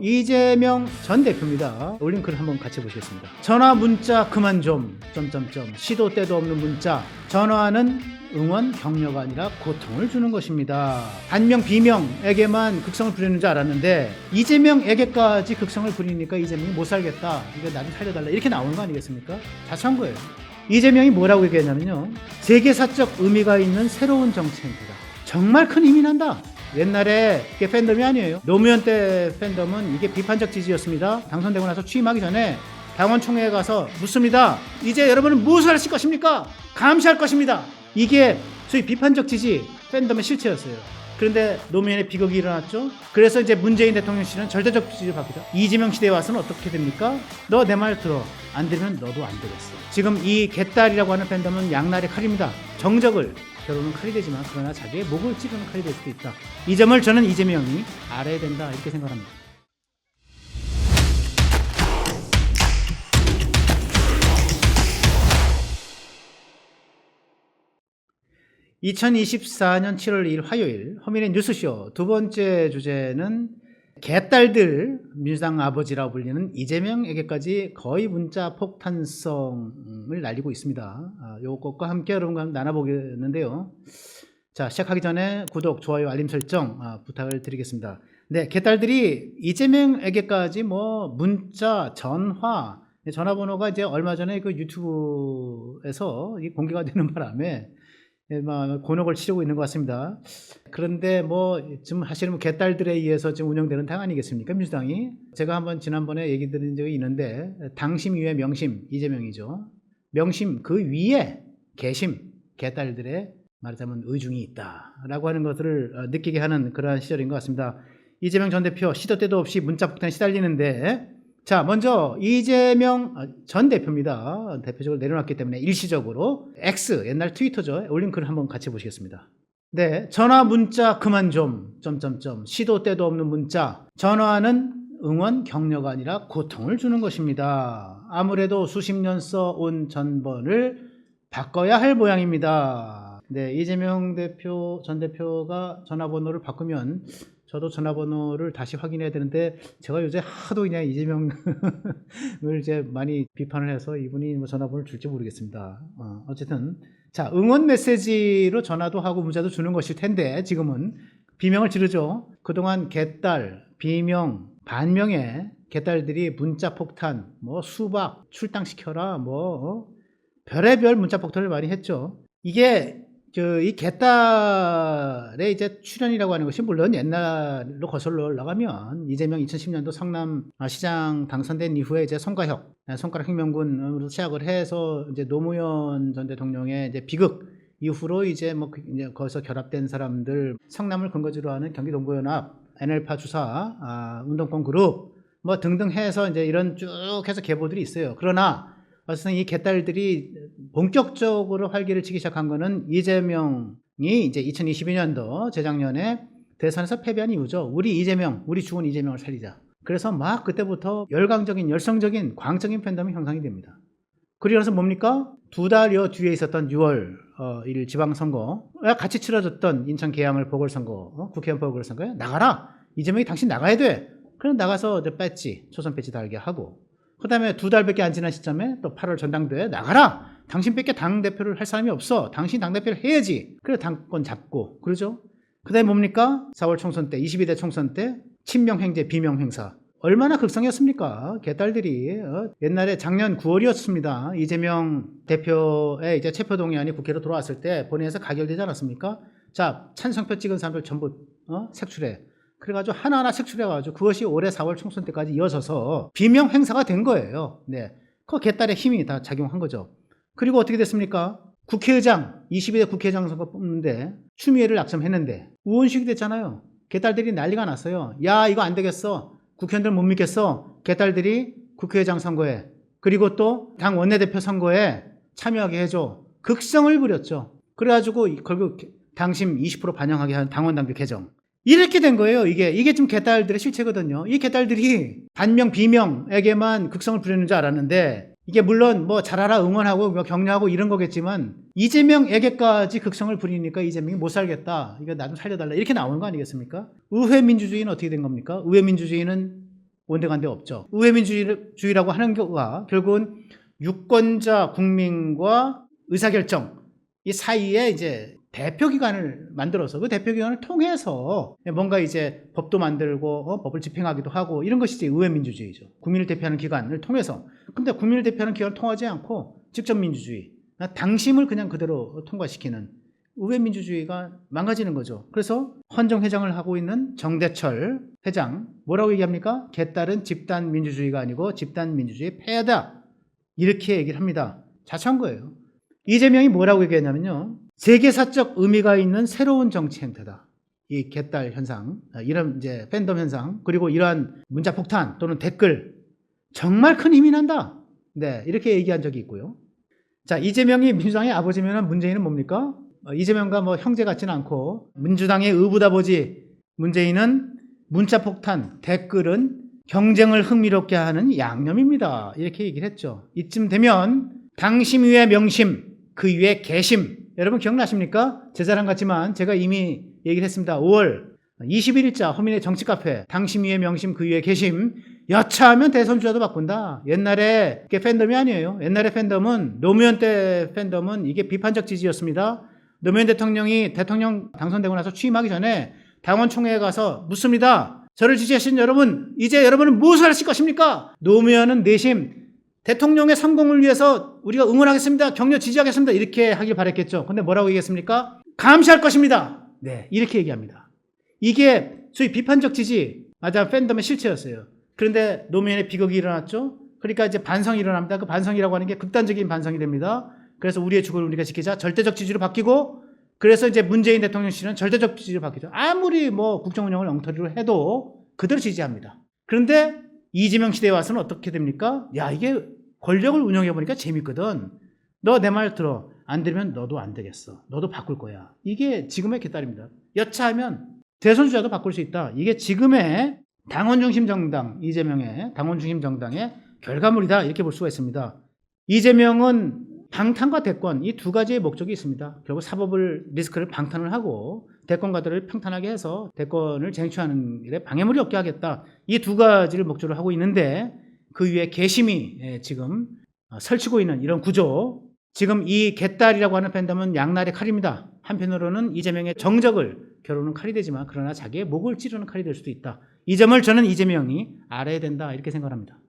이재명 전 대표입니다. 올린 글 한번 같이 보시겠습니다. 전화 문자 그만 좀 점점점 시도 때도 없는 문자 전화는 응원 격려가 아니라 고통을 주는 것입니다. 반명 비명에게만 극성을 부리는 줄 알았는데 이재명에게까지 극성을 부리니까 이재명이 못 살겠다. 이거 나좀 살려달라 이렇게 나오는 거 아니겠습니까? 자초한 거예요. 이재명이 뭐라고 얘기했냐면요. 세계사적 의미가 있는 새로운 정치행태다. 정말 큰 힘이 난다. 옛날에 이게 팬덤이 아니에요. 노무현 때 팬덤은 이게 비판적 지지였습니다. 당선되고 나서 취임하기 전에 당원 총회에 가서 묻습니다. 이제 여러분은 무엇을 하실 것입니까? 감시할 것입니다. 이게 소위 비판적 지지 팬덤의 실체였어요. 그런데 노무현의 비극이 일어났죠. 그래서 이제 문재인 대통령 씨는 절대적 지지를 받기죠. 이재명 시대에 와서는 어떻게 됩니까? 너 내 말 들어. 안 들으면 너도 안 되겠어. 지금 이 개딸이라고 하는 팬덤은 양날의 칼입니다. 정적을 결혼은 칼이 되지만 그러나 자기의 목을 찌르는 칼이 될 수도 있다. 이 점을 저는 이재명이 알아야 된다 이렇게 생각합니다. (2024년 7월 2일) 화요일 허민의 뉴스쇼 두 번째 주제는 개딸들 민주당 아버지라고 불리는 이재명에게까지 거의 문자 폭탄성을 날리고 있습니다. 아, 요것과 함께 여러분과 나눠보겠는데요. 자, 시작하기 전에 구독, 좋아요, 알림 설정 아, 부탁을 드리겠습니다. 네, 개딸들이 이재명에게까지 뭐 문자, 전화, 전화번호가 이제 얼마 전에 그 유튜브에서 이 공개가 되는 바람에 곤혹을 치르고 있는 것 같습니다. 그런데 뭐 지금 사실은 뭐 개딸들에 의해서 지금 운영되는 당 아니겠습니까 민주당이? 제가 한번 지난번에 얘기 드린 적이 있는데 당심 위에 명심 이재명이죠. 명심 그 위에 개심 개딸들의 말하자면 의중이 있다라고 하는 것들을 어, 느끼게 하는 그러한 시절인 것 같습니다. 이재명 전 대표 시도 때도 없이 문자 폭탄 시달리는데 자 먼저 이재명 어, 전 대표입니다. 대표적으로 내려놨기 때문에 일시적으로 X 옛날 트위터죠. 올린 글 한번 같이 보시겠습니다. 네, 전화 문자 그만 좀 점점점 시도 때도 없는 문자 전화는 응원 격려가 아니라 고통을 주는 것입니다. 아무래도 수십 년 써 온 전번을 바꿔야 할 모양입니다. 네, 이재명 대표 전 대표가 전화번호를 바꾸면 저도 전화번호를 다시 확인해야 되는데 제가 요새 하도 그냥 이재명을 이제 많이 비판을 해서 이분이 뭐 전화번호를 줄지 모르겠습니다. 어, 어쨌든 자 응원 메시지로 전화도 하고 문자도 주는 것일 텐데 지금은 비명을 지르죠. 그동안 개딸, 비명, 반명의 개딸들이 문자 폭탄, 뭐 수박 출당시켜라, 뭐 어? 별의별 문자 폭탄을 많이 했죠. 이게 저이 개딸의 이제 출연이라고 하는 것이 물론 옛날로 거슬러 올라가면 이재명 2010년도 성남 시장 당선된 이후에 이제 송가혁 손가락 혁명군으로 시작을 해서 이제 노무현 전 대통령의 이제 비극 이후로 이제 뭐 그- 이제 거기서 결합된 사람들 성남을 근거지로 하는 경기 동부연합 NL파 주사 아, 운동권 그룹 뭐 등등 해서 이제 이런 쭉 해서 계보들이 있어요. 그러나 어쨌든 이 개딸들이 본격적으로 활기를 치기 시작한 거는 이재명이 이제 2022년도 재작년에 대선에서 패배한 이유죠. 우리 이재명, 우리 죽은 이재명을 살리자. 그래서 막 그때부터 열광적인, 열성적인, 광적인 팬덤이 형성이 됩니다. 그리고 나서 뭡니까? 두 달여 뒤에 있었던 6월 어, 1일 지방선거, 같이 치러졌던 인천 계양을 보궐선거, 어? 국회의원 보궐선거에 나가라! 이재명이 당신 나가야 돼! 그럼 나가서 이제 배지, 초선 배지 달게 하고, 그 다음에 두 달밖에 안 지난 시점에 또 8월 전당대회에 나가라! 당신밖에 당대표를 할 사람이 없어. 당신 당대표를 해야지. 그래 당권 잡고. 그러죠? 그 다음에 뭡니까? 4월 총선 때, 22대 총선 때, 친명행제, 비명행사. 얼마나 극성이었습니까? 개딸들이. 어? 옛날에 작년 9월이었습니다. 이재명 대표의 이제 체포 동의안이 국회로 들어왔을 때 본회의에서 가결되지 않았습니까? 자, 찬성표 찍은 사람들 전부 어? 색출해. 그래가지고 하나하나 색출해가지고 그것이 올해 4월 총선 때까지 이어져서 비명 행사가 된 거예요. 네. 그 개딸의 힘이 다 작용한 거죠. 그리고 어떻게 됐습니까? 국회의장, 22대 국회의장 선거 뽑는데 추미애를 낙점했는데 우원식이 됐잖아요. 개딸들이 난리가 났어요. 야, 이거 안 되겠어. 국회의원들 못 믿겠어. 개딸들이 국회의장 선거에 그리고 또 당 원내대표 선거에 참여하게 해줘. 극성을 부렸죠. 그래가지고 결국 당심 20% 반영하게 한 당원당규 개정. 이렇게 된 거예요. 이게 이게 지금 개딸들의 실체거든요. 이 개딸들이 반명 비명에게만 극성을 부리는 줄 알았는데 이게 물론 뭐 잘하라 응원하고 뭐 격려하고 이런 거겠지만 이재명에게까지 극성을 부리니까 이재명이 못 살겠다. 이거 나 좀 살려달라. 이렇게 나오는 거 아니겠습니까? 의회 민주주의는 어떻게 된 겁니까? 의회 민주주의는 온데간데 없죠. 우회민주주의라고 하는 거가 결국은 유권자 국민과 의사결정 이 사이에 이제 대표기관을 만들어서 그 대표기관을 통해서 뭔가 이제 법도 만들고 어, 법을 집행하기도 하고 이런 것이 이제 의회 민주주의죠. 국민을 대표하는 기관을 통해서. 근데 국민을 대표하는 기관을 통하지 않고 직접 민주주의, 당심을 그냥 그대로 통과시키는 의회 민주주의가 망가지는 거죠. 그래서 헌정 회장을 하고 있는 정대철 회장 뭐라고 얘기합니까? 개딸은 집단 민주주의가 아니고 집단 민주주의 폐하다 이렇게 얘기를 합니다. 자처한 거예요. 이재명이 뭐라고 얘기했냐면요. 세계사적 의미가 있는 새로운 정치 행태다. 이 개딸 현상, 이런 이제 팬덤 현상, 그리고 이러한 문자 폭탄 또는 댓글 정말 큰 힘이 난다. 네, 이렇게 얘기한 적이 있고요. 자, 이재명이 민주당의 아버지면 문재인은 뭡니까? 어, 이재명과 뭐 형제 같지는 않고 민주당의 의붓아버지 문재인은 문자 폭탄, 댓글은 경쟁을 흥미롭게 하는 양념입니다. 이렇게 얘기를 했죠. 이쯤 되면 당심 위에 명심, 그 위에 개심. 여러분 기억나십니까? 제 자랑 같지만 제가 이미 얘기를 했습니다. 5월 21일자 허민의 정치 카페 당심 위에 명심 그 위에 개심 여차하면 대선 주자도 바꾼다. 옛날에 그게 팬덤이 아니에요. 옛날에 팬덤은 노무현 때 팬덤은 이게 비판적 지지였습니다. 노무현 대통령이 대통령 당선되고 나서 취임하기 전에 당원 총회에 가서 묻습니다. 저를 지지하신 여러분, 이제 여러분은 무엇을 하실 것입니까? 노무현은 내심 대통령의 성공을 위해서 우리가 응원하겠습니다. 격려 지지하겠습니다. 이렇게 하길 바랬겠죠. 근데 뭐라고 얘기했습니까? 감시할 것입니다. 네, 이렇게 얘기합니다. 이게 소위 비판적 지지, 맞아, 팬덤의 실체였어요. 그런데 노무현의 비극이 일어났죠. 그러니까 이제 반성이 일어납니다. 그 반성이라고 하는 게 극단적인 반성이 됩니다. 그래서 우리의 죽을 우리가 지키자 절대적 지지로 바뀌고 그래서 이제 문재인 대통령 씨는 절대적 지지로 바뀌죠. 아무리 뭐 국정 운영을 엉터리로 해도 그대로 지지합니다. 그런데 이재명 시대에 와서는 어떻게 됩니까? 야, 이게 권력을 운영해 보니까 재밌거든. 너 내 말 들어. 안 들으면 너도 안 되겠어. 너도 바꿀 거야. 이게 지금의 개딸입니다. 여차하면 대선 주자도 바꿀 수 있다. 이게 지금의 당원 중심 정당 이재명의 당원 중심 정당의 결과물이다. 이렇게 볼 수가 있습니다. 이재명은 방탄과 대권 이 두 가지의 목적이 있습니다. 결국 사법을 리스크를 방탄을 하고 대권가들을 평탄하게 해서 대권을 쟁취하는 일에 방해물이 없게 하겠다. 이 두 가지를 목적으로 하고 있는데 그 위에 개심이 예, 지금 어, 설치고 있는 이런 구조. 지금 이 개딸이라고 하는 팬덤은 양날의 칼입니다. 한편으로는 이재명의 정적을 겨루는 칼이 되지만 그러나 자기의 목을 찌르는 칼이 될 수도 있다. 이 점을 저는 이재명이 알아야 된다 이렇게 생각합니다.